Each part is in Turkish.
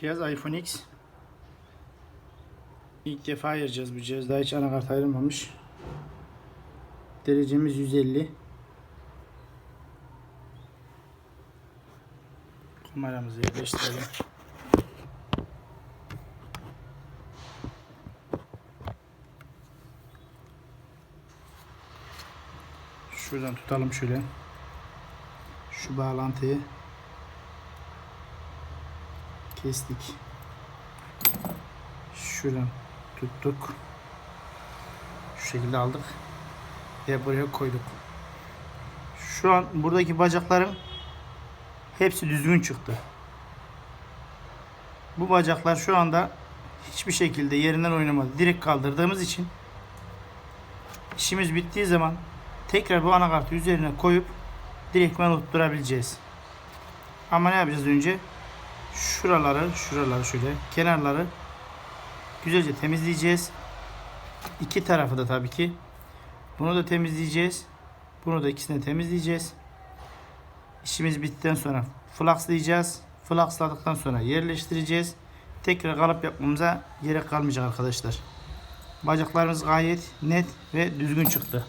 Cihaz iPhone X. İlk defa ayıracağız bu cihaz. Daha hiç anakart ayrılmamış. Derecemiz 150. Kameramızı yerleştirelim. Şuradan tutalım şöyle. Şu bağlantıyı kestik. Şuradan tuttuk. Şu şekilde aldık. Ve buraya koyduk. Şu an buradaki bacakların hepsi düzgün çıktı. Bu bacaklar şu anda hiçbir şekilde yerinden oynamadı. Direkt kaldırdığımız için işimiz bittiği zaman tekrar bu anakartı üzerine koyup direktmen oturtabileceğiz. Ama ne yapacağız önce? Şuraları, şuraları şöyle, kenarları güzelce temizleyeceğiz. İki tarafı da tabii ki. Bunu da temizleyeceğiz. Bunu da ikisini temizleyeceğiz. İşimiz bittikten sonra flaxlayacağız. Flaxladıktan sonra yerleştireceğiz. Tekrar kalıp yapmamıza gerek kalmayacak arkadaşlar. Bacaklarımız gayet net ve düzgün çıktı.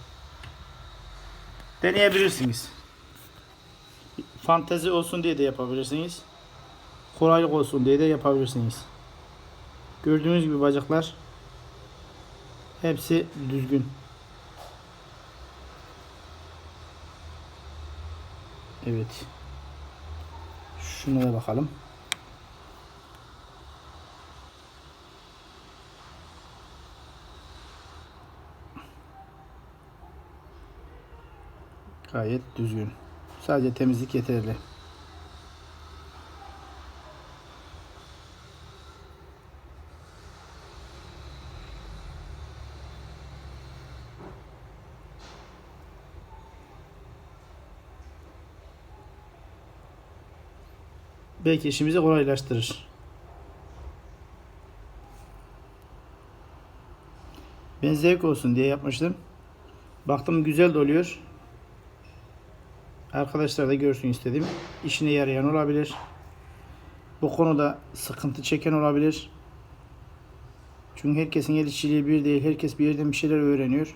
Deneyebilirsiniz. Fantezi olsun diye de yapabilirsiniz. Kolaylık olsun diye de yapabilirsiniz. Gördüğünüz gibi bacaklar hepsi düzgün. Evet. Şuna da bakalım. Gayet düzgün. Sadece temizlik yeterli. Belki işimizi kolaylaştırır. Ben zevk olsun diye yapmıştım. Baktım güzel de oluyor. Arkadaşlar da görsün istedim. İşine yarayan olabilir. Bu konuda sıkıntı çeken olabilir. Çünkü herkesin el işçiliği bir değil. Herkes bir yerden bir şeyler öğreniyor.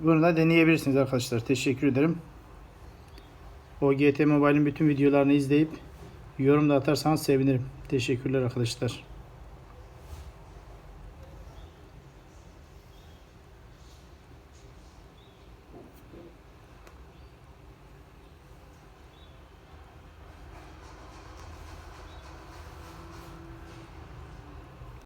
Bunu da deneyebilirsiniz arkadaşlar. Teşekkür ederim. OGT Mobile'in bütün videolarını izleyip yorum da atarsanız sevinirim. Teşekkürler arkadaşlar.